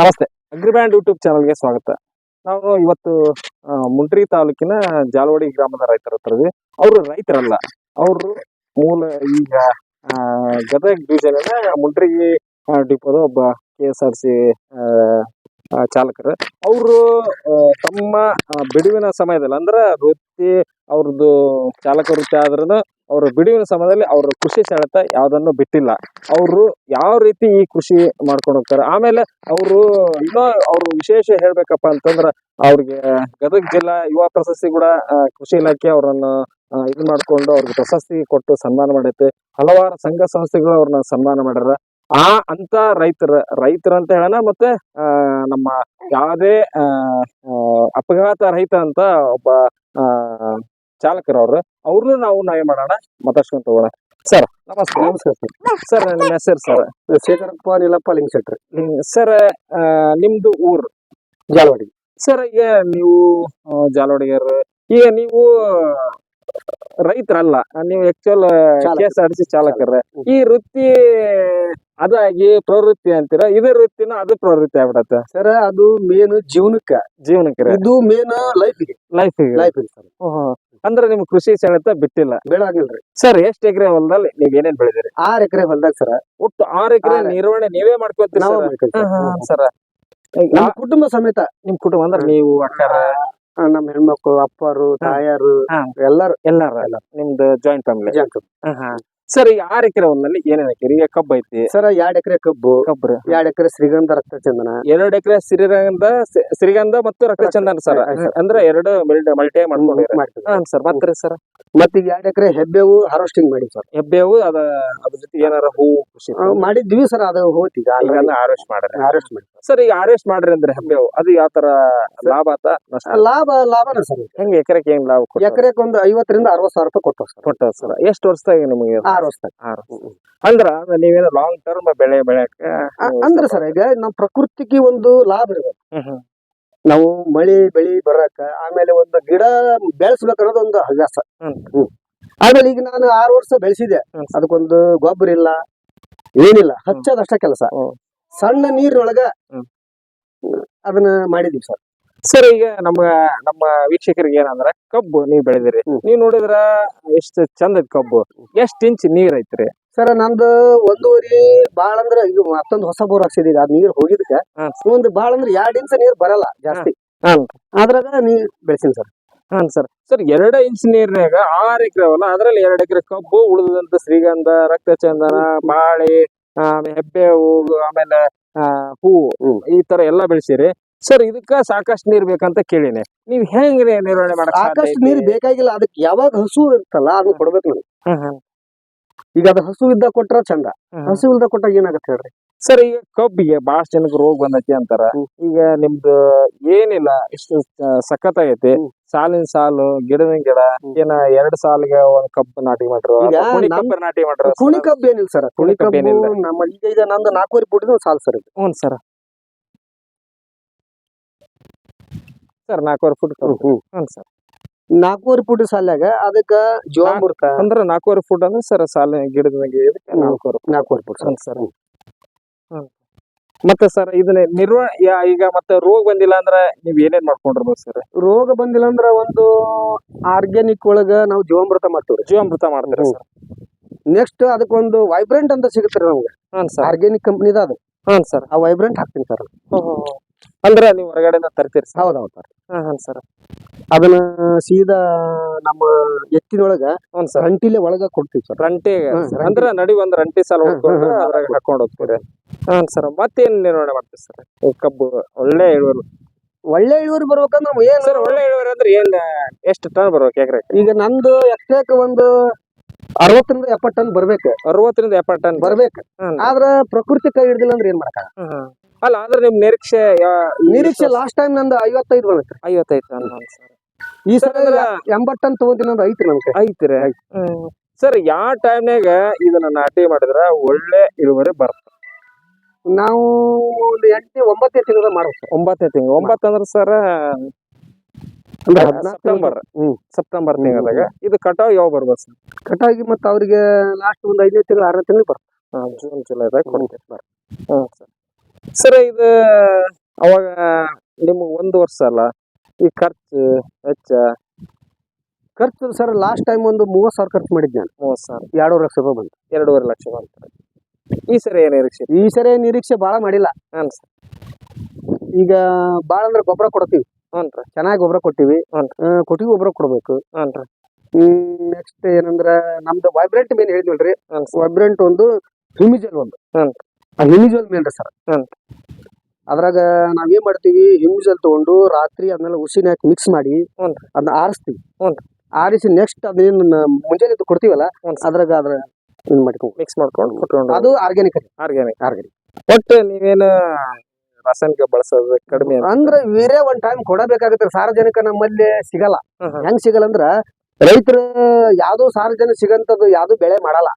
ನಮಸ್ತೆ. ಅಗ್ರಿಬ್ಯಾಂಡ್ ಯೂಟ್ಯೂಬ್ ಚಾನಲ್ಗೆ ಸ್ವಾಗತ. ನಾವು ಇವತ್ತು ಮುಂಡ್ರಿ ತಾಲೂಕಿನ ಜಾಲವಾಡಿ ಗ್ರಾಮದ ರೈತರ ಹತ್ರ ಇದ್ವಿ. ಅವರು ರೈತರಲ್ಲ. ಅವರು ಮೂಲ ಈಗ ಗದಗ ಡಿವಿಷನ್ ಮುಂಡ್ರಿ ಡಿಪೋದ ಒಬ್ಬ ಕೆ ಎಸ್ ಆರ್ ಸಿ ಚಾಲಕರು. ಅವರು ತಮ್ಮ ಬಿಡುವಿನ ಸಮಯದಲ್ಲಿ, ಅಂದ್ರೆ ವೃತ್ತಿ ಅವ್ರದ್ದು ಚಾಲಕ ವೃತ್ತಿ ಆದ್ರೂ ಅವ್ರ ಬಿಡುವಿನ ಸಮಯದಲ್ಲಿ ಅವರು ಕೃಷಿ ಸೆಳೆತ ಯಾವುದನ್ನು ಬಿಟ್ಟಿಲ್ಲ. ಅವರು ಯಾವ ರೀತಿ ಈ ಕೃಷಿ ಮಾಡ್ಕೊಂಡು ಹೋಗ್ತಾರೆ? ಆಮೇಲೆ ಅವರು ಇನ್ನೂ ಅವರು ವಿಶೇಷ ಹೇಳ್ಬೇಕಪ್ಪ ಅಂತಂದ್ರ ಅವ್ರಿಗೆ ಗದಗ ಜಿಲ್ಲಾ ಯುವ ಪ್ರಶಸ್ತಿ ಕೂಡ ಕೃಷಿ ಇಲಾಖೆ ಅವರನ್ನು ಇದು ಮಾಡ್ಕೊಂಡು ಅವ್ರಿಗೆ ಪ್ರಶಸ್ತಿ ಕೊಟ್ಟು ಸನ್ಮಾನ ಮಾಡೈತೆ. ಹಲವಾರು ಸಂಘ ಸಂಸ್ಥೆಗಳು ಅವ್ರನ್ನ ಸನ್ಮಾನ ಮಾಡ್ಯಾರ. ಆ ಅಂತ ರೈತರ ರೈತರ ಅಂತ ಹೇಳೋಣ ಮತ್ತೆ ನಮ್ಮ ಯಾವುದೇ ಅಪಘಾತ ರಹಿತ ಅಂತ ಒಬ್ಬ ಆ, ಚಾಲಕರು ಅವ್ರು ಅವ್ರನ್ನು ನಾವು ನಾವೇ ಮಾಡೋಣ ಮಾತಾಡ್ಸ್ಕೊಂತ ಹೋಗೋಣ ಸರ್ ನಮಸ್ಕಾರ ನಮಸ್ಕಾರ ಸರ್. ಸರ್ ನಿಮ್ಮ ಹೆಸರು ಸರ್. ಶೇಖರಪ್ಪ ನೀಲಪ್ಪ ಲಿಂಗಶೆಟ್ರಿ. ಸರ್ ನಿಮ್ದು ಊರು? ಜಾಲವಾಡಿ. ಸರ್ ಈಗ ನೀವು ಜಾಲವಾಡಿಗರು ಈಗ ನೀವು ರೈತರಲ್ಲ ನೀವು actual case K S R C ಚಾಲಕರ. ಈ ವೃತ್ತಿ ಅದಾಗಿ ಪ್ರವೃತ್ತಿ ಅಂತೀರ? ಇದೇ ವೃತ್ತಿನ ಅದು ಪ್ರವೃತ್ತಿ ಆಗ್ಬಿಡತ್ತೆ. ಸರ್ ಅದು ಮೇನ್ ಜೀವನಕ್ಕೆ. ಜೀವನಕ್ಕೆ. ಇದು main life life life sir. ಅಂದ್ರೆ ನಿಮ್ ಕೃಷಿ ಸೆಳೆತ ಬಿಟ್ಟಿಲ್ಲ. ಬೇಡ ಆಗಿಲ್ರಿ. ಸರ್ ಎಷ್ಟ್ ಎಕರೆ ಹೊಲದಲ್ಲಿ ನೀವ್ ಏನೇನ್ ಬೆಳೆದಿರಿ? ಆರ್ ಎಕರೆ ಹೊಲದಾಗ ಸರ್. ಒಟ್ಟು ಆರ್ ಎಕರೆ ಆರ್- ನಿರ್ವಹಣೆ ನೀವೇ ಮಾಡ್ಕೊತೀರಿ ನಾವು ಸರ್? ಸರ್. ನಮ್ಮ ಕುಟುಂಬ ಸಮೇತ. ನಿಮ್ ಕುಟುಂಬ ಅಂದ್ರೆ ನೀವು ಅಕ್ಕಾರ ನಮ್ ಹೆಣ್ಮಕ್ಳು ಅಪ್ಪರು ತಾಯಾರು ಎಲ್ಲಾರು ಎಲ್ಲಾರು. ಎಲ್ಲಾರ. ನಿಮ್ದು ಜಾಯಿಂಟ್ ಫ್ಯಾಮಿಲಿ ಸರ್ ಈಗ ಆರ್ ಎಕರೆ ಹೊಲದಲ್ಲಿ ಏನೇನ್ ಹಾಕಿರಿ? ಈಗ ಕಬ್ಬು ಐತಿ. ಸರ್ ಎರಡ್ ಎಕರೆ ಕಬ್ಬು ಕಬ್ಬ್ರ? ಎರಡ್ ಎಕರೆ ಶ್ರೀಗಂಧ ರಕ್ತ ಚಂದನ ಎರಡ್ ಎಕರೆ ಶ್ರೀಗಂಧ ಶ್ರೀಗಂಧ ಮತ್ತು ರಕ್ತ ಚಂದನ ಸರ್. ಅಂದ್ರೆ ಎರಡು ಮಲ್ಟಿ ಮಾಡ್ಕೊಂಡು ಹಾಂ ಸರ್ ಮತ್ತೆ ಸರ್? ಮತ್ತೆ ಈಗ ಎರಡ್ ಎಕರೆ ಹೆಬ್ಬೇವು ಹಾರ್ವೆಸ್ಟಿಂಗ್ ಮಾಡಿ ಸರ್. ಹೆಬ್ಬೇವು ಅದ ಅದ್ರ ಜೊತೆ ಏನಾರ ಹೂ ಖುಷಿ ಮಾಡಿದ್ವಿ ಸರ್ ಅದು ಹೋಯ್ತು ಈಗ ಹಾರ್ವೆಸ್ಟ್ ಮಾಡ್ರಿ. ಹಾರ್ವೆಸ್ಟ್ ಮಾಡಿ ಸರ್ ಈಗ ಹಾರ್ವೆಸ್ಟ್ ಮಾಡ್ರಿ ಅಂದ್ರೆ ಹೆಬ್ಬೇವು ಅದು ಯಾವ ತರ ಲಾಭ ಆತ? ಲಾಭ ಲಾಭನ ಸರ್. ಹೆಂಗ್ ಎಕರೆಕ್ ಏನ್ ಲಾಭ ಎಕರೆಕ್ ಒಂದು ಐವತ್ತರಿಂದ ಅರವತ್ ಸಾವಿರ ರೂಪಾಯಿ ಕೊಟ್ಟ ಸರ್. ಕೊಟ್ಟ ಸರ್. ಎಷ್ಟು ವರ್ಷದಾಗ ನಿಮಗೆ? ಆರು ವರ್ಷ ಆರು ಅಂದ್ರ ನೀವೇನೋ ಲಾಂಗ್ ಟರ್ಮ್ ಬೆಳೆ ಬೆಳೆಯಕ್ಕೆ ಅಂದ್ರ ಸರ್ ಈಗ ನಮ್ಮ ಪ್ರಕೃತಿಗೆ ಒಂದು ಲಾಭ ಇರಬೇಕು. ನಾವು ಮಳಿ ಬೆಳಿ ಬರಕ ಆಮೇಲೆ ಒಂದು ಗಿಡ ಬೆಳೆಸ್ಬೇಕನ್ನೋದು ಒಂದು ಹವ್ಯಾಸ. ಆಮೇಲೆ ಈಗ ನಾನು ಆರು ವರ್ಷ ಬೆಳೆಸಿದೆ ಅದಕ್ಕೊಂದು ಗೊಬ್ಬರ ಇಲ್ಲ ಏನಿಲ್ಲ ಹಚ್ಚದಷ್ಟ ಕೆಲಸ. ಸಣ್ಣ ನೀರಿನೊಳಗ ಅದನ್ನ ಮಾಡಿದೀವಿ ಸರ್. ಸರ್ ಈಗ ನಮ್ಮ ನಮ್ಮ ವೀಕ್ಷಕರಿಗೆ ಏನಂದ್ರ ಕಬ್ಬು ನೀವು ಬೆಳೆದಿರಿ. ನೀವ್ ನೋಡಿದ್ರ ಎಷ್ಟು ಚಂದದ ಕಬ್ಬು. ಎಷ್ಟ್ ಇಂಚ್ ನೀರ್ ಐತ್ರಿ? ಸರ್ ನಂದು ಒಂದೂವರೆ ಬಾಳ ಅಂದ್ರೆ ಇದು ಮತ್ತೊಂದು ಹೊಸ ಬೋರ್ ಹಾಕ್ಸಿದೀಗ ಅದ್ ನೀರ್ ಹೋಗಿದ್ಕ ಒಂದ್ ಬಾಳ ಅಂದ್ರೆ ಎರಡ್ ಇಂಚ್ ನೀರ್ ಬರಲ್ಲ ಜಾಸ್ತಿ. ಅದ್ರಾಗ ನೀರ್ ಬೆಳೆಸಿನಿ ಸರ್. ಹಾ ಸರ್. ಸರ್ ಎರಡ ಇಂಚ್ ನೀರ್ನಾಗ ಆರ್ ಎಕರೆ ಅವಲ್ಲ ಅದ್ರಲ್ಲಿ ಎರಡ್ ಎಕರೆ ಕಬ್ಬು ಉಳಿದಂತ ಶ್ರೀಗಂಧ ರಕ್ತ ಚಂದನ ಬಾಳೆ ಆಮೇಲೆ ಹೆಬ್ಬೇವು ಆಮೇಲೆ ಆ, ಹೂವು ಈ ತರ ಎಲ್ಲಾ ಬೆಳೆಸಿರಿ. ಸರ್ ಇದಕ್ಕ ಸಾಕಷ್ಟು ನೀರ್ ಬೇಕಂತ ಕೇಳಿನಿ ನೀವ್ ಹೆಂಗ್ ನಿರ್ವಹಣೆ ಮಾಡಕ್ ಸಾಧ್ಯ ಸಾಕಷ್ಟು? ನೀರ್ ಬೇಕಾಗಿಲ್ಲ ಅದಕ್ಕೆ ಯಾವಾಗ ಹಸು ಇರ್ತಲ್ಲ ಅದನ್ನ ಕೊಡ್ಬೇಕು ನೋಡಿ ಹ್ಮ್ ಹ್ಮ್. ಈಗ ಅದು ಹಸು ಇದ್ದ ಕೊಟ್ರ ಚಂದ ಹ್ಮ್. ಹಸು ಇಲ್ದ ಕೊಟ್ಟಾಗ ಏನಾಗತ್ತೆ ಹೇಳ್ರಿ ಸರ್ ಈಗ ಕಬ್ಬಿಗೆ ಬಹಳಷ್ಟು ಜನಕ್ಕೆ ರೋಗ ಬಂದೈತಿ ಅಂತಾರ ಹ್ಮ್. ಈಗ ನಿಮ್ದು ಏನಿಲ್ಲ ಇಷ್ಟು ಸಖತ್ ಹ್ಮ್. ಸಾಲಿನ ಸಾಲು ಗಿಡದ ಗಿಡ ಹ್ಮ್. ಏನ ಎರಡ್ ಸಾಲಿಗೆ ಒಂದ್ ಕಬ್ಬು ನಾಟಿ ಮಾಡ್ರು ಈಗ ಅಥವಾ ಕುಣಿ ನಮ್- ಕಬ್ಬು ನಾಟಿ ಮಾಡ್ರು ಕುಣಿ ಕಬ್ಬು ಏನಿಲ್ಲ ಸರ್ ಕುಣಿ ಕಬ್ಬು ಏನಿಲ್ಲ. ನಮ್ಮ ಈಗ ಈಗ ನಂದು ನಾಲ್ಕೂವರೆ ಫುಟ್ ಸಾಲ್ ಸರ್ ಇದು ಹ್ಞೂ ಸರ್ ಸರ್ ನಾಲ್ಕೂವರೆ ಫುಟ್ ಹ್ಞೂ ಸರ್. ನಾಲ್ಕೂವರೆ ಫುಟ್ ಸಾಲ್ಯಾಗ ಅದಕ್ಕ ಜೀವಾಮೃತ ಅಂದ್ರೆ ನಾಲ್ಕೂವರೆ ಫುಟ್ ಅಂದ್ರೆ ಸರ್ ಸಾಲ ಗಿಡದ ಇದಕ್ಕೆ ಹ್ಮ್. ನಾಲ್ಕೂವರೆ ನಾಲ್ಕೂವರೆ ಫುಟ್ ಹ್ಞೂ ಸರ್. ಹ್ಞೂ ಮತ್ತೆ ಸರ್ ಇದನ್ನ ನಿರ್ವ ಈಗ ಮತ್ತೆ ರೋಗ ಬಂದಿಲ್ಲ ಅಂದ್ರೆ ನೀವ್ ಏನೇನ್ ಮಾಡ್ಕೊಂಡಿರ್ಬೋದು ಸರ್? ರೋಗ ಬಂದಿಲ್ಲ ಅಂದ್ರ ಒಂದು ಆರ್ಗ್ಯಾನಿಕ್ ಒಳಗ ನಾವು ಜೀವಾಮೃತ ಮಾಡ್ತೀವಿ ಜೀವಾಮೃತ ಮಾಡ್ತೀರಾ. ಸರ್? ನೆಕ್ಸ್ಟ್ ಅದಕ್ಕೊಂದು ವೈಬ್ರೆಂಟ್ ಅಂತ ಸಿಗುತ್ತೆ ನಮ್ಗೆ. ಸರ್. ಆರ್ಗ್ಯಾನಿಕ್ ಕಂಪ್ನಿದ ಅದು. ಹಾನ್ ಸರ್. ಆ ವೈಬ್ರೆಂಟ್ ಹಾಕ್ತೀನಿ ಸರ್. ಅಂದ್ರೆ ನೀವು ಹೊರಗಡೆಯಿಂದ ತರ್ತೀರಿ ಸರ್? ಹೌದು ಸರ್ ಹಾಂ ಹಾಂ ಸರ್. ಅದನ್ನ ಸೀದಾ ನಮ್ಮ ಎತ್ತಿನೊಳಗ ಹ್ಞೂ ಸರ್. ರಂಟಿಲೆ ಒಳಗ ಕೊಡ್ತೀವಿ ಸರ್. ರಂಟಿ ಹ್ಮ್, ಸರ್. ರಂಟಿ. ಅಂದ್ರೆ ನಡಿ ಒಂದ್ ರಂಟಿ ಸಾಲ ಹೊಡ್ಕೊಂಡು ಹ್ಮ್. ಅದ್ರಾಗ ಹಾಕೊಂಡು ಹೋಗ್ತೀರಿ. ಹಾಂ ಸರ್. ಮತ್ತೇನ್ ನಿರ್ವಹಣೆ ಮಾಡ್ತೀವಿ ಸರ್? ಈ ಕಬ್ಬು ಒಳ್ಳೆ ಇಳುವರಿ. ಒಳ್ಳೆ ಇಳುವರಿ ಬರ್ಬೇಕಂದ್ರೆ ನಾವು ಏನ್ ಸರ್ ಒಳ್ಳೆ ಇಳುವರಿ ಅಂದ್ರೆ ಏನ್ ಎಷ್ಟು ಟನ್ ಬರ್ಬೇಕು ಎಕರೆ ಈಗ ನಂದು ಎಕರೆಕ್ ಒಂದು ಅರವತ್ತರಿಂದ ಎಪ್ಪತ್ತು ಟನ್ ಬರ್ಬೇಕು. ಅರವತ್ತರಿಂದ ಎಪ್ಪತ್ತು ಟನ್. ಬರ್ಬೇಕು. ಹ್ಮ್. ಆದ್ರ ಪ್ರಕೃತಿ ಕೈ ಹಿಡ್ದಿಲ್ಲ ಅಂದ್ರೆ ಏನ್ ಮಾಡಕ ಹ್ಮ್. ಅಲ್ಲ ಆದ್ರೆ ನಿಮ್ ನಿರೀಕ್ಷೆ ಯಾ- ಈ ನಿರೀಕ್ಷೆ ವರ್ಷ ಲಾಸ್ಟ್ ಟೈಮ್ ನಂದು ಐವತ್ತೈದು ಬಂದೈತ್ರಿ ಐವತ್ತೈದು ಟನ್ ಸರ್. ಈ ಸರ್ ಸಲ ಅಂದ್ರ ಎಂಬತ್ತು ಟನ್ ತಗೋತೀನಿ ಅಂತ ಐತ್ರಿ ನಮ್ಗೆ. ಐತ್ರಿ? ಸರ್ ಯಾವ ಟೈಮ್ನಾಗ ಇದನ್ನ ನಾಟಿ ಮಾಡಿದ್ರ ಒಳ್ಳೆ ಇಳುವರಿ ಬರ್ತದೆ ನಾವು ಒಂದು ಎಂಟು ಒಂಬತ್ತನೇ ತಿಂಗಳ ಮಾಡ್ಬೇಕು ಒಂಬತ್ತೇ ಒಂಬತ್ತನೇ ತಿಂಗಳು. ಒಂಬತ್ತು ಅಂದ್ರೆ ಸರ್ ಅಂದ್ರೆ ಹದಿನಾಲ್ಕು ಸೆಪ್ಟೆಂಬರ್ ಹ್ಮ್. ಸೆಪ್ಟೆಂಬರ್ ತಿಂಗಳಾಗ ತಿಂಗಳದಾಗ. ಇದು ಕಟಾವ್ ಯಾವಾಗ ಬರ್ಬೋದು ಸರ್? ಕಟಾಗಿ ಮತ್ತೆ ಅವ್ರಿಗೆ ಲಾಸ್ಟ್ ಒಂದು ಐದನೇ ತಿಂಗಳು ಆರನೇ ತಿಂಗಳು ಬರ್ತದೆ. ಜೂನ್ ಜುಲೈದಾಗ ಕೊಡ್ತೀವಿ. ಹ್ಮ್ ಸರ್. ಸರ್ ಇದು ಅವಾಗ ನಿಮ್ಗೆ ಒಂದು ವರ್ಷ ಅಲ್ಲ ಈ ಖರ್ಚು ವೆಚ್ಚ? ಖರ್ಚು ಸರ್ ಲಾಸ್ಟ್ ಟೈಮ್ ಒಂದು ಮೂವತ್ತು ಸಾವಿರ ಖರ್ಚು ಮಾಡಿದ್ದೆ ನಾನು. ಮೂವತ್ತು ಸಾವಿರ. ಎರಡೂವರೆ ಲಕ್ಷ ರೂಪಾಯಿ ಬಂತು. ಎರಡೂವರೆ ಲಕ್ಷ ಬಂತು. ಈ ಸರಿ ಏನು ನಿರೀಕ್ಷೆ? ಈ ಸರಿ ನಿರೀಕ್ಷೆ ಭಾಳ ಮಾಡಿಲ್ಲ. ಹಾಂ ಸರ್. ಈಗ ಭಾಳ ಅಂದ್ರೆ ಗೊಬ್ಬರ ಕೊಡ್ತೀವಿ. ಹ್ಞೂ ರೀ. ಚೆನ್ನಾಗಿ ಗೊಬ್ಬರ ಕೊಟ್ಟಿವಿ ಹ್ಞೂ ಕೊಟ್ಟಿಗೆ ಗೊಬ್ಬರ ಕೊಡಬೇಕು. ಹ್ಞೂ ರೀ. ನೆಕ್ಸ್ಟ್ ಏನಂದ್ರೆ ನಮ್ದು ವೈಬ್ರೆಂಟ್ ಮೇನ್ ಹೇಳಿದ್ವಲ್ರಿ? ವೈಬ್ರೆಂಟ್ ಒಂದು ಹಿಮಿಜಲ್ ಒಂದು. ಹ್ಮ್. ಆ ಮೇಲ್ ಮೇನ್ ರೀ ಸರ್ ಅದ್ರಾಗ ನಾವೇನ್ ಮಾಡ್ತೀವಿ ಹಿಮಿಜಲ್ ತಗೊಂಡು ರಾತ್ರಿ ಅದನ್ನೆಲ್ಲ ಉಸಿನ ಹಾಕಿ ಮಿಕ್ಸ್ ಮಾಡಿ. ಅದನ್ನ ಆರಿಸ್ತೀವಿ. ಆರಿಸಿ ನೆಕ್ಸ್ಟ್ ಅದನ್ನ ಮುಂಜಾನೆ ಎದ್ದು ಕೊಡ್ತೀವಲ್ಲ ಅದ್ರಾಗ ಅದ್ರ ಮಾಡ್ಕೊಂಡು ಮಿಕ್ಸ್ ಮಾಡ್ಕೊಂಡು ಕೊಟ್ಕೊಂಡು. ಅದು ಆರ್ಗ್ಯಾನಿಕ್ ಆರ್ಗ್ಯಾನಿಕ್ ಆರ್ಗ್ಯಾನಿಕ್ ಒಟ್ಟು ನೀವೇನು ರಾಸಾಯನಿಕ ಬಳಸೋದು ಕಡಿಮೆ. ಅಂದ್ರೆ ವೀರೇ ಒಂದ್ ಟೈಮ್ ಕೊಡಬೇಕಾಗುತ್ತೆ. ಸಾರ್ವಜನಿಕ ನಮ್ಮಲ್ಲಿ ಸಿಗಲ್ಲ. ಹೆಂಗ್ ಸಿಗಲ್ಲ ಅಂದ್ರ ರೈತರು ಯಾವ್ದು ಸಾರ್ವಜನಿಕ ಸಿಗಂತದ್ದು ಯಾವ್ದು ಬೆಳೆ ಮಾಡಲ್ಲ.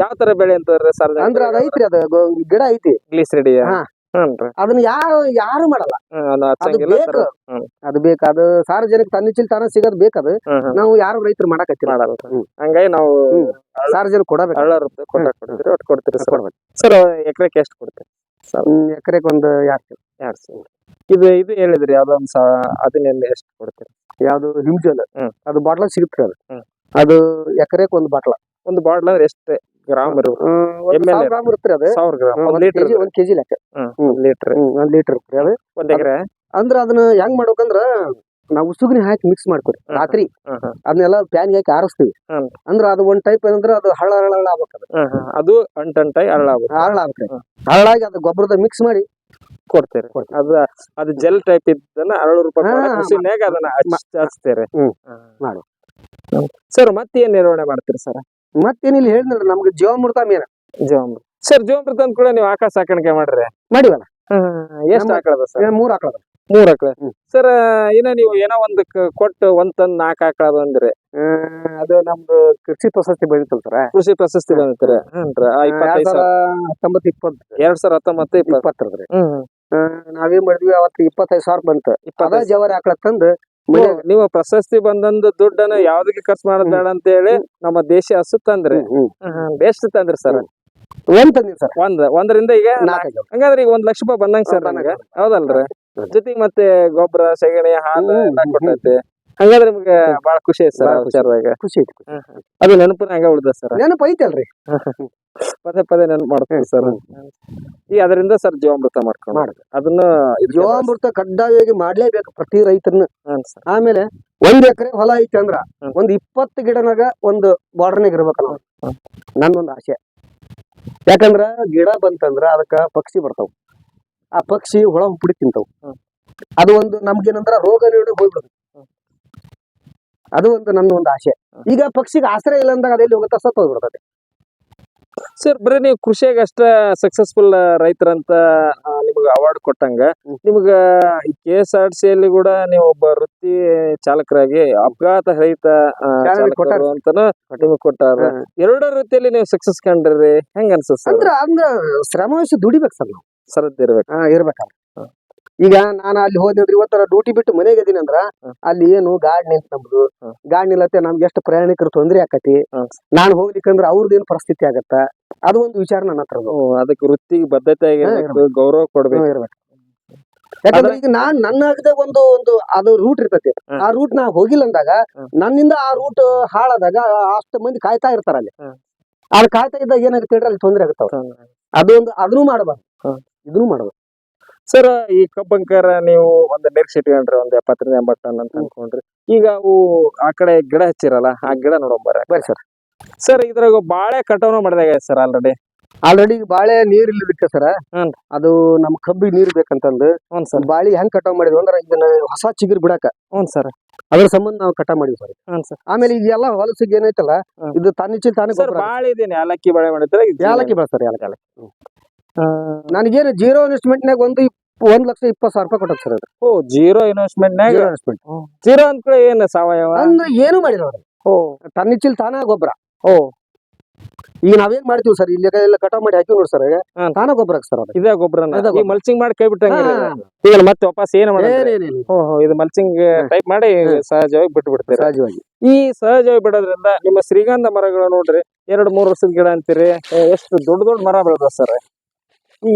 ಯಾವ ತರ ಬೆಳೆ ಅಂತಾರೆ ಸರ್ ಅಂದ್ರ ಅದ ಐತ್ರಿ ಅದ ಗೊ- ಗಿಡ ಐತಿ. ಗ್ಲಿಸರಿಡಿ ಹಾ. ಹ್ಞೂನ್ರಿ ಅದನ್ನ ಯಾರು ಯಾರು ಮಾಡಲ್ಲ. ಅದು ಹಚ್ಚಂಗಿಲ್ಲ ಬೇಕು. ಹ್ಮ್. ಅದು ಬೇಕು ಅದು ಸಾರ್ವಜನಿಕ ತನ್ನಿಚ್ಚಿಲ್ ತಾನ ಸಿಗೋದ್ ಬೇಕದು. ಹ್ಮ್. ನಾವು ಯಾರು ರೈತರು ಮಾಡಕತ್ತಿಲ್ಲ. ಮಾಡಲ್ಲ ಹ್ಮ್. ಹಂಗಾಗಿ ನಾವು ಹ್ಮ್. ಸಾರ್ವಜನಿಕ ಕೊಡಬೇಕು. ಹಳ್ಳ ರೂಪಾಯಿ ಕೊಟ್ಟ ಕೊಡ್ತೀರಿ ಒಟ್ಟು ಕೊಡ್ತೀರಿ ಸರ್. ಕೊಡ್ಬೇಕು. ಸರ್ ಎಕರೆಗೆ ಎಷ್ಟು ಕೊಡ್ತೀರಿ? ಎಕರೆಗೆ ಒಂದು ಯಾಕೆ ಎರಡ್ ಸಾವಿರ. ಇದು ಇದು ಹೇಳಿದ್ರಿ ಒಂದು ಸಾ ಅದನ್ನೆಲ್ಲ ಎಷ್ಟು ಕೊಡ್ತೀರಿ? ಯಾವ್ದು ಹಿಮ್ಜಲ್ ಹ್ಮ್. ಅದು ಬಾಟ್ಲ ಸಿಗುತ್ತೆ ಅದು. ಹ್ಮ್. ಅದು ಎಕರೆಗೆ ಒಂದು ಬಾಟ್ಲ ಒಂದು ಬಾಟ್ಲ್ ಅಂದ್ರೆ ಎಷ್ಟು ಗ್ರಾಮ್. ಗ್ರಾಮ್ ಇರುತ್ತೆ ಅದು. ಸಾವಿರ ಗ್ರಾಮ್ ಒಂದ್ ಒಂದ್ ಲೀಟರ್ ಒಂದ್ ಕೆಜಿ ಲೆಕ್ಕ. ಲೀಟರ್. ಲೀಟರ್ ಇರುತ್ತೆ ಅದು. ಒಂದ್ ಎಕರೆ? ಅಂದ್ರ ಅದನ್ನ ಹೆಂಗ್ ಮಾಡ್ಬೇಕಂದ್ರ ನಾವು ಉಸುಗ್ನಿ ಹಾಕಿ ಮಿಕ್ಸ್ ಮಾಡ್ಕೊರಿ ರಾತ್ರಿ. ಅದನ್ನೆಲ್ಲ ಪ್ಯಾನ್ ಹಾಕಿ ಆರಿಸ್ತೀವಿ. ಅಂದ್ರ ಅದು ಒಂದ್ ಟೈಪ್ ಏನಂದ್ರ ಅದು ಹಳ್ಳ ಹಳ್ಳ ಹಳ್ಳ ಆಗ್ಬೇಕು ಅದು. ಅಂಟ್ ಹ್ಮ್. ಅದು ಅಂಟಂಟಾಗಿ ಹಳ್ಳ ಆಗ್ಬೇಕು. ಹಳ್ಳ ಆಗ್ಬೇಕು. ಹಳ್ಳಾಗಿ ಅದು ಗೊಬ್ಬರದ ಮಿಕ್ಸ್ ಮಾಡಿ ಕೊಡ್ತೇವೆ. ಅದ ಅದು ಜೆಲ್ ಟೈಪ್ ಇದ್ದನ್ನ ಅರಳು ರೂಪಾಯಿ ಅದನ್ನ ಹಚ್- ಹಚ್ತೀರಿ. ಹ್ಮ್. ಸರ್ ಮತ್ತೇನ್ ಏನ್ ನಿರ್ವಹಣೆ ಮಾಡ್ತೀರಿ ಸರ್? ಮತ್ತೇನಿಲ್ಲ ಹೇಳಿದ್ನಲ್ರಿ ನಮ್ಗೆ ಜೀವಾಮೃತ ಮೇನ. ಜೀವಾಮೃತ. ಸರ್ ಜೀವಾಮೃತ ಅಂತ ಕೂಡ ನೀವು ಆಕಳ ಸಾಕಾಣಿಕೆ ಮಾಡ್ರಿ ಮಾಡಿವಲ್ಲ? ಎಷ್ಟು ಆಕಳದ ಸರ್? ಮೂರ್ ಆಕಳ ಮೂರ್ ಆಕಳ. ಸರ್ ಏನೋ ನೀವು ಏನೋ ಒಂದ್ ಕೊಟ್ಟು ಒಂದ್ ತಂದ್ ನಾಲ್ಕು ಆಕಳ ಅಂದ್ರಿ? ಅದು ನಮ್ದು ಕೃಷಿ ಪ್ರಶಸ್ತಿ ಬಂದಿತ್ತಲ್ಲ ಸರ್. ಕೃಷಿ ಪ್ರಶಸ್ತಿ ಬಂದಿತ್ತರ ಹತ್ತೊಂಬತ್ತು ಇಪ್ಪತ್ತು. ಎರಡ್ ಸಾವಿರ ಹತ್ತೊಂಬತ್ತು ಇಪ್ಪತ್ತು. ಇಪ್ಪತ್ತರದ್ರಿ. ನಾವೇನ್ ಮಾಡಿದ್ವಿ ಅವತ್ತು ಇಪ್ಪತ್ತೈದು ಸಾವಿರ ಬಂತು. ಅದ ಇಪ್ಪತ್ತೈದು ಜವಾರಿ ಆಕಳ ತಂದು ನೀವು ಪ್ರಶಸ್ತಿ ಬಂದಂದು ದುಡ್ಡನ್ನ ಯಾವ್ದಕ್ಕೆ ಖರ್ಚು ಮಾಡೋದ್ ಬೇಡ ಅಂತ ಹೇಳಿ ನಮ್ಮ ದೇಶ ಹಸು ತಂದ್ರಿ. ಎಷ್ಟು ತಂದ್ರಿ ಸರ್. ಒಂದ್ ತಂದಿ ಸರ್. ಒಂದ್ ಒಂದರಿಂದ ಈಗ ಹಂಗಾದ್ರೆ ಈಗ ಒಂದ್ ಲಕ್ಷ ರೂಪಾಯಿ ಬಂದಂಗ ಸರ್ ನನಗೆ ಹೌದಲ್ರಿ. ಜೊತೆಗೆ ಮತ್ತೆ ಗೊಬ್ಬರ ಸೆಗಣಿ ಹಾಲು ಎಲ್ಲ ಕೊಟ್ಟೈತಿ. ಹಂಗಾದ್ರೆ ನಿಮ್ಗೆ ಬಹಳ ಖುಷಿ ಐತಿ ಸರ್ ಖುಷಿ. ಐತಿ ಅದು ನೆನಪು ಹಂಗ ಉಳ್ದ ಸರ್. ನೆನಪು ಐತಲ್ರಿ. ಪದೇ ಪದೇ ನೆನಪು ಮಾಡ್ತೀವಿ ಸರ್. ಈ ಅದರಿಂದ ಸರ್ ಜೀವಾಮೃತ ಮಾಡ್ಕೊಂಡು. ಅದನ್ನ ಜೀವಾಮೃತ ಕಡ್ಡಾಯವಾಗಿ ಮಾಡ್ಲೇಬೇಕು ಪ್ರತಿ ರೈತರನ್ನ. ಆಮೇಲೆ ಒಂದ್ ಎಕರೆ ಹೊಲ ಐತಿ ಅಂದ್ರ. ಒಂದ್ ಇಪ್ಪತ್ತು ಗಿಡನಾಗ ಒಂದು ಬಾರ್ಡರ್ನಾಗ ಇರ್ಬೇಕಲ್ಲ. ನಾವು ನಂದೊಂದು ಆಸೆ. ಯಾಕಂದ್ರ ಗಿಡ ಬಂತಂದ್ರ ಅದಕ್ಕ ಪಕ್ಷಿ ಬರ್ತಾವ. ಆ ಪಕ್ಷಿ ಹುಳ ಪುಡಿ ತಿಂತಾವ. ಅದು ಒಂದು ನಮ್ಗೇನಂದ್ರ ರೋಗ ನೀಡಿ ಹೋಗ್ಬಿಡುತ್ತೆ ಅದು ಒಂದು ನನ್ನ ಒಂದು ಆಸೆ. ಈಗ ಪಕ್ಷಿಗೆ ಆಶ್ರಯ ಇಲ್ಲ ಅಂದಾಗ ಅದೆಲ್ಲಿ ಹೋಗುತ್ತಾ? ಸತ್ತು ಹೋಗ್ಬಿಡ್ತದೆ ಸರ್ ಬರೀ ನೀವು ಕೃಷಿಯಾಗ ಅಷ್ಟ ಸಕ್ಸಸ್ಫುಲ್ ರೈತರಂತ ಅಂತ ನಿಮ್ಗೆ ಅವಾರ್ಡ್ ಕೊಟ್ಟಂಗ ನಿಮಗ ಕೆ ಎಸ್ ಆರ್ ಸಿ ಅಲ್ಲಿ ಕೂಡ ನೀವು ಒಬ್ಬ ವೃತ್ತಿ ಚಾಲಕರಾಗಿ ಅಪಘಾತ ರಹಿತ ಅಂತಾನು ನಿಮ್ಗೆ ಕೊಟ್ಟಾರ. ಹ್ಮ್. ಎರಡೂ ವೃತ್ತಿಯಲ್ಲಿ ನೀವು ಸಕ್ಸಸ್ ಕಂಡ್ರಿ ಹೆಂಗ ಅನ್ಸುತ್ತೆ ಸರ್ ಅಂದ್ರ ಅಂದ್ರ ಶ್ರಮವಹಿಸಿ ದುಡಿಬೇಕು ಸರ್ ನಾವು. ಸರದ್ ಇರ್ಬೇಕು ಇರ್ಬೇಕಲ್ಲ. ಈಗ ನಾನು ಅಲ್ಲಿ ಹೋದ್ರಿ ಇವತ್ತರ ಡ್ಯೂಟಿ ಬಿಟ್ಟು ಮನೆಗೆ ಇದೀನಿ ಅಂದ್ರ ಅಲ್ಲಿ ಏನು ಗಾಡ್ ನಿಂತ ನಮ್ದು ಗಾಡಿ ನಿಲ್ಲತ್ತೆ ನಮ್ಗೆ ಎಷ್ಟು ಪ್ರಯಾಣಿಕರು ತೊಂದ್ರೆ ಆಕತಿ. ನಾನು ಹೋಗ್ಲಿಕ್ಕಂದ್ರ ಅವ್ರದ್ದು ಏನ್ ಪರಿಸ್ಥಿತಿ ಆಗತ್ತ? ಅದು ಒಂದು ವಿಚಾರ ನನ್ನ ಹತ್ರ ಅದು. ಅದಕ್ಕೆ ವೃತ್ತಿ ಬದ್ಧತೆ ಗೌರವ ಕೊಡ್ಬೇಕು. ಇರ್ಬೇಕು. ಯಾಕಂದ್ರೆ ಈಗ ನಾನ್ ನನ್ನ ಆಗದೆ ಒಂದು ಒಂದು ಅದು ರೂಟ್ ಇರ್ತೈತಿ. ಆ ರೂಟ್ ನಾ ಹೋಗಿಲ್ಲ ಅಂದಾಗ ನನ್ನಿಂದ ಆ ರೂಟ್ ಹಾಳಾದಾಗ ಅಷ್ಟು ಮಂದಿ ಕಾಯ್ತಾ ಇರ್ತಾರ ಅಲ್ಲಿ. ಅದ್ ಕಾಯ್ತಾ ಇದ್ದಾಗ ಏನಾಗುತ್ತೆ ಅಲ್ಲಿ ತೊಂದ್ರೆ ಆಗುತ್ತೆ ಅದು ಒಂದು ಅದನ್ನು ಮಾಡಬಾರ್ದು. ಇದನ್ನು ಮಾಡಬಾರ್ದು. ಸರ್ ಈ ಕಬ್ಬಂಕರ ನೀವು ಒಂದ್ ನಿರೀಕ್ಷೆ ಇಟ್ಕೊಂಡ್ರಿ ಒಂದ್ ಎಪ್ಪತ್ತರಿಂದ ಎಂಬತ್ತು ಟನ್ ಅಂತ ಅನ್ಕೊಂಡ್ರಿ. ಈಗ ಅವು ಆ ಕಡೆ ಗಿಡ ಹಚ್ಚಿರಲ್ಲ ಆ ಗಿಡ ನೋಡೋಣ ಬರ್ರಿ. ಸರ್ ಸರ್ ಇದ್ರಾಗ ಬಾಳೆ ಕಟಾವ್ನು ಮಾಡಿದಾಗ ಸರ್ ಆಲ್ರೆಡಿ ಆಲ್ರೆಡಿ ಬಾಳೆ ನೀರ್ ಇಲ್ಲದಕ್ಕೆ ಸರ ಹ್ಮ್. ಅದು ನಮ್ ಕಬ್ಬಿಗೆ ನೀರ್ ಬೇಕಂತಂದು ಹ್ಞೂ ಸರ್ ಬಾಳಿ ಹೆಂಗ್ ಕಟಾವ್ ಮಾಡಿದ್ವಿ ಅಂದ್ರೆ ಇದನ್ನ ಹೊಸ ಚಿಗುರ್ ಬಿಡಾಕ. ಹ್ಞೂ ಸರ್ ಅದ್ರ ಸಂಬಂಧ ನಾವು ಕಟಾವ್ ಮಾಡಿದ್ವಿ ಸರ್ ಹ್ಞೂ ಸರ್ ಆಮೇಲೆ ಇದೆಲ್ಲ ಹೊಲಸಿಗೆ ಏನೈತಲ್ಲ ಹ್ಮ್. ಇದು ತಾನಿಚಿಲ್ ತಾನೇ ಸರ್ ಗೊಬ್ಬರ ಬಾಳೆ ಇದೇನೆ ಏಲಕ್ಕಿ ಬಾಳೆ ಮಾಡಿದ್ರೆ ಯಾಲಕ್ಕಿ ಏಲಕ್ಕಿ. ಯಾಲಕ್ಕಿ ನನಗೇನು ಜೀರೋ ಇನ್ವೆಸ್ಟ್ಮೆಂಟ್ನಾಗ ಒಂದು ಇಪ್- ಒಂದ್ ಲಕ್ಷ ಇಪ್ಪತ್ತು ಸಾವಿರ ರೂಪಾಯಿ ಕೊಟ್ಟದ ಸರ್ ಅದು. ಓ ಜೀರೋ ಇನ್ವೆಸ್ಟ್ಮೆಂಟ್ ನಾಗ ಜೀರೋ ಇನ್ವೆಸ್ಟ್ಮೆಂಟ್. ಜೀರೋ ಅಂತ ಏನು ಸಾವಯವ? ಅಂದ್ರೆ ಏನು ಮಾಡಿಲ್ಲ ಅವ್ರು. ಓ. ತನ್ನಿಚ್ಚಿಲ್ ತಾನ ಗೊಬ್ಬರ. ಓ. ಈಗ ನಾವೇನ್ ಮಾಡ್ತೀವಿ ಸರ್ ಇಲ್ಲಿ ಎಲ್ಲ ಕಟಾವ್ ಮಾಡಿ ಹಾಕಿ ನೋಡಿ ಸರ್. ತಾನ ಗೊಬ್ಬರ ಸರ್ ಅದು ಇದೇ ಗೊಬ್ಬರ. ಮಲ್ಸಿಂಗ್ ಮಲ್ಚಿಂಗ್ ಮಾಡಿ ಕೈ ಬಿಟ್ಟಂಗಿಲ್ಲ ಈಗ ಮತ್ತೆ ವಾಪಸ್ ಏನ್ ಓಹೋ ಇದು ಮಲ್ಚಿಂಗ್ ಟೈಪ್ ಮಾಡಿ ಸಹಜವಾಗಿ ಬಿಟ್ಟು ಬಿಡ್ತೀರಿ ಸಹಜವಾಗಿ. ಈ ಸಹಜವಾಗಿ ಬಿಡೋದ್ರಿಂದ ನಿಮ್ಮ ಶ್ರೀಗಂಧ ಮರಗಳು ನೋಡ್ರಿ ಎರಡು ಮೂರು ವರ್ಷದ ಗಿಡ ಅಂತೀರಿ ಎಷ್ಟು ದೊಡ್ಡ ದೊಡ್ಡ ಮರ ಬೆಳೆದ ಸರ್.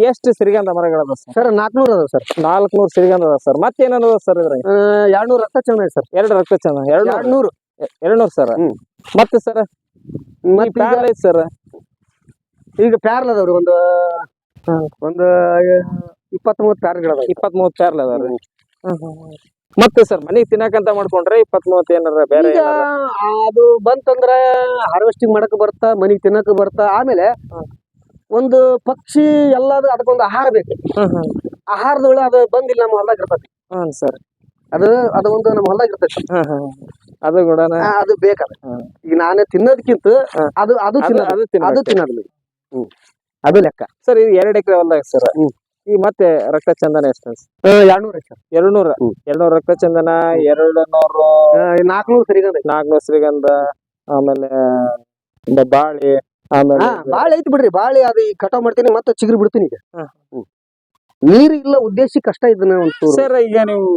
ಎಷ್ಟು ಸಿರಿಗಂಧ ಮರಗಳದ ಸರ್? ಸರ್ ಅದ ಅದಾವ ಸರ್. ನಾಲ್ಕನೂರು ಸಿರಿಗಂಧ ಅದ ಸರ್. ಮತ್ತೇನದ ಸರ್ ಇದ್ರಾಗ? ಎರಡ್ನೂರು ರಕ್ತ ಚೆನ್ನ ಸರ್. ಎರಡು ರಕ್ತ ಚಂದ ಎರಡು ಎರಡ್ನೂರು. ಎರಡ್ನೂರು ಸರ್. ಮತ್ತೆ ಸರ್? ಮತ್ತೆ ಪ್ಯಾರಲ್ ಐತಿ ಸರ್? ಈಗ ಪ್ಯಾರ್ಲ್ ಅದಾವ್ರಿ ಒಂದು ಒಂದು ಇಪ್ಪತ್ತ್ ಮೂವತ್ತು ಪ್ಯಾರ್ಲ್ಗಳು ಇಪ್ಪತ್ತ್ ಮೂವತ್ತು ಪ್ಯಾರ್ಲ್ ಅದಾವ್ರಿ ಮತ್ತೆ ಸರ್ ಮನಿಗ್ ತಿನ್ನಕಂತ ಮಾಡ್ಕೊಂಡ್ರೆ ಇಪ್ಪತ್ತ್ ಮೂವತ್ ಏನಾರ ಬೇರೆ ಅದು ಬಂತಂದ್ರ ಹಾರ್ವೆಸ್ಟಿಂಗ್ ಮಾಡಕ್ ಬರ್ತಾ ಮನಿಗ್ ತಿನ್ನಕ್ ಬರ್ತಾ ಆಮೇಲೆ ಒಂದು ಪಕ್ಷಿ ಎಲ್ಲದು ಅದಕ್ಕೊಂದು ಆಹಾರ ಬೇಕು. ಆಹಾರದೊಳ ಅದು ಬಂದಿಲ್ಲ ನಮ್ಮ ಹೊಲದಾಗ ಇರ್ತದೆ. ಸರ್. ಅದು ಅದು ಒಂದು ನಮ್ಮ ಹೊಲದಾಗ ಇರ್ತೈತಿ ಅದು ಕೂಡ ಅದು ಬೇಕದ. ಈಗ ನಾನೇ ತಿನ್ನೋದಕ್ಕಿಂತ ಅದು ಅದು ಅದು ಅದು ತಿನ್ನೋದಿಲ್ಲ ಹ್ಞೂ ಅದು ಲೆಕ್ಕ. ಸರ್ ಇದು ಎರಡು ಎಕರೆ ಹೊಲದಾಗ ಸರ್. ಈ ಮತ್ತೆ ರಕ್ತ ಚಂದನ ಎಷ್ಟು ಎರಡ್ನೂರ ಸರ್ ಎರಡ್ನೂರ? ಎರಡ್ನೂರ ರಕ್ತ ಚಂದನ ಎರಡು ನೂರು ನಾಲ್ಕನೂರು ಶ್ರೀಗಂಧ ನಾಲ್ಕನೂರು ಶ್ರೀಗಂಧ ಆಮೇಲೆ ಬಾಳೆ ಆಮೇಲೆ ಬಾಳೆ ಐತಿ ಬಿಡ್ರಿ ಬಾಳೆ ಅದು ಈ ಕಟಾವ್ ಮಾಡ್ತೀನಿ ಮತ್ತೆ ಚಿಗುರು ಬಿಡ್ತೀನಿ ಈಗ. ಹಾ. ನೀರು ಇಲ್ಲ ಉದ್ದೇಶ ಕಷ್ಟ ಇದನ್ನ ಒಂಚೂರು ಸರ್ ಈಗ ನೀವು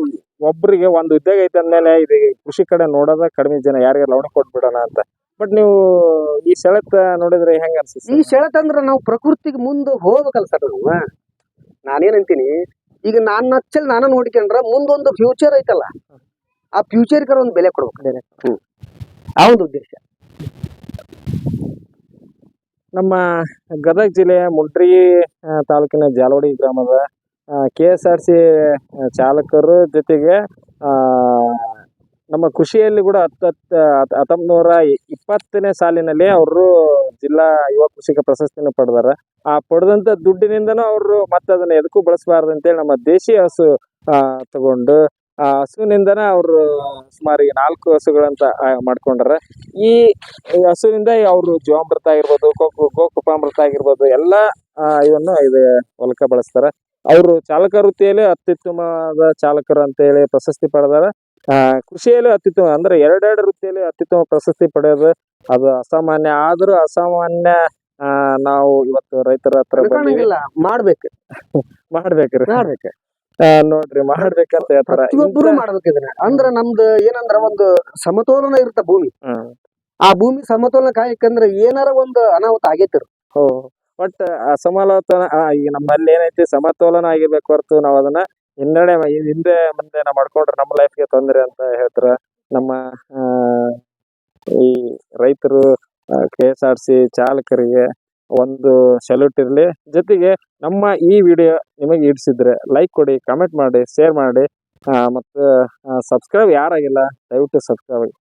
ಒಬ್ರಿಗೆ ಒಂದು ಉದ್ಯೋಗ ಐತೆ ಅಂದ್ಮೇಲೆ ಇದು ಕೃಷಿ ಕಡೆ ನೋಡೋದ ಕಡಿಮೆ ಜನ ಯಾರಿಗೆ ಲವಣ ಕೊಟ್ಬಿಡೋಣ ಅಂತ. ಬಟ್ ನೀವು ಈ ಸೆಳೆತ ನೋಡಿದ್ರೆ ಹೆಂಗ ಈ ಅನ್ಸುತ್ತೆ ಸೆಳೆತ ಅಂದ್ರ ನಾವು ಪ್ರಕೃತಿಗೆ ಮುಂದೆ ಹೋಗ್ಬೇಕಲ್ಲ ಸರ್ ನಾವು. ನಾನೇನಂತೀನಿ ಈಗ ನಾನ್ ನಚ್ಚಲ್ ನಾನು ನೋಡ್ಕೊಂಡ್ರ ಮುಂದೊಂದು ಫ್ಯೂಚರ್ ಐತಲ್ಲ ಆ ಫ್ಯೂಚರ್ ಕರ ಒಂದು ಬೆಲೆ ಕೊಡ್ಬೇಕು. ಒಂದು ಉದ್ದೇಶ. ನಮ್ಮ ಗದಗ ಜಿಲ್ಲೆಯ ಮುಂಟ್ರಿ ತಾಲೂಕಿನ ಜಾಲವಾಡಿ ಗ್ರಾಮದ ಕೆ ಎಸ್ ಆರ್ ಸಿ ಚಾಲಕರು ಜೊತೆಗೆ ನಮ್ಮ ಕೃಷಿಯಲ್ಲಿ ಕೂಡ ಹತ್ತತ್ತು ನೂರ ಇಪ್ಪತ್ತನೇ ಸಾಲಿನಲ್ಲಿ ಅವರು ಜಿಲ್ಲಾ ಯುವ ಕೃಷಿಕ ಪ್ರಶಸ್ತಿಯನ್ನು ಪಡೆದಾರ. ಆ, ಪಡೆದಂತ ದುಡ್ಡಿನಿಂದನೂ ಅವರು ಮತ್ತೆ ಅದನ್ನು ಎದಕ್ಕೂ ಬಳಸಬಾರ್ದು ಅಂತೇಳಿ ನಮ್ಮ ದೇಶೀಯ ಹಸು ತಗೊಂಡು ಆ ಹಸುವಿನಿಂದನ ಅವರು ಸುಮಾರು ನಾಲ್ಕು ಹಸುಗಳಂತ ಮಾಡ್ಕೊಂಡಾರ. ಈ ಹಸುವಿನಿಂದ ಅವರು ಜೀವಾಮೃತ ಆಗಿರ್ಬೋದು ಗೋ ಗೋಕೃಪಾಮೃತ ಆಗಿರ್ಬೋದು ಎಲ್ಲ ಇದನ್ನು ಇವನ್ನು ಇದು ಹೊಲಕ ಬಳಸ್ತಾರ. ಅವರು ಚಾಲಕ ವೃತ್ತಿಯಲ್ಲಿ ಅತ್ಯುತ್ತಮವಾದ ಚಾಲಕರು ಅಂತ ಹೇಳಿ ಪ್ರಶಸ್ತಿ ಪಡೆದಾರ. ಆ, ಕೃಷಿಯಲ್ಲಿ ಅತ್ಯುತ್ತಮ ಅಂದ್ರೆ ಎರಡೆರಡು ವೃತ್ತಿಯಲ್ಲಿ ಅತ್ಯುತ್ತಮ ಪ್ರಶಸ್ತಿ ಪಡೆಯೋದು ಅದು ಅಸಾಮಾನ್ಯ ಆದ್ರೂ ಅಸಾಮಾನ್ಯ ಆ, ನಾವು ಇವತ್ತು ರೈತರ ಹತ್ರ ಮಾಡ್ಬೇಕು. ಮಾಡ್ಬೇಕ್ರಿ. ಮಾಡ್ಬೇಕು. ನೋಡ್ರಿ ಮಾಡ್ಬೇಕಂತ ಹೇಳ್ತಾರ ಪ್ರತಿಯೊಬ್ಬರು ಮಾಡ್ಬೇಕು ಇದನ್ನ. ಅಂದ್ರ ನಮ್ದು ಏನಂದ್ರ ಒಂದು ಸಮತೋಲನ ಇರುತ್ತ ಭೂಮಿ. ಹ್ಮ್. ಆ ಭೂಮಿ ಸಮತೋಲನ ಕಾಯಕಂದ್ರ ಏನಾರ ಒಂದು ಅನಾಹುತ ಆಗೈತಿರು ಹೋ ಬಟ್ ಅಸಮಾಲೋಚನ ಆ, ಈಗ ನಮ್ಮಲ್ಲಿ ಏನೈತಿ ಸಮತೋಲನ ಆಗಿರ್ಬೇಕು ಹೊರತು ನಾವು ಅದನ್ನ ಹಿನ್ನಡೆ ಮ- ಹಿಂದೆ ಮುಂದೆ ನಾವ್ ಮಾಡ್ಕೊಂಡ್ರೆ ನಮ್ಮ ಲೈಫ್ಗೆ ತೊಂದರೆ ಅಂತ ಹೇಳ್ತಾರ. ನಮ್ಮ ಆ, ಈ ರೈತರು ಕೆ ಎಸ್ ಆರ್ ಸಿ ಚಾಲಕರಿಗೆ ಒಂದು ಸೆಲ್ಯೂಟ್ ಇರಲಿ. ಜೊತೆಗೆ ನಮ್ಮ ಈ ವಿಡಿಯೋ ನಿಮಗೆ ಇಡಿಸಿದ್ರೆ ಲೈಕ್ ಕೊಡಿ ಕಮೆಂಟ್ ಮಾಡಿ ಶೇರ್ ಮಾಡಿ ಮತ್ತು ಸಬ್ಸ್ಕ್ರೈಬ್ ಯಾರಾಗಿಲ್ಲ, ದಯವಿಟ್ಟು ಸಬ್ಸ್ಕ್ರೈಬ್ ಆಗಿ.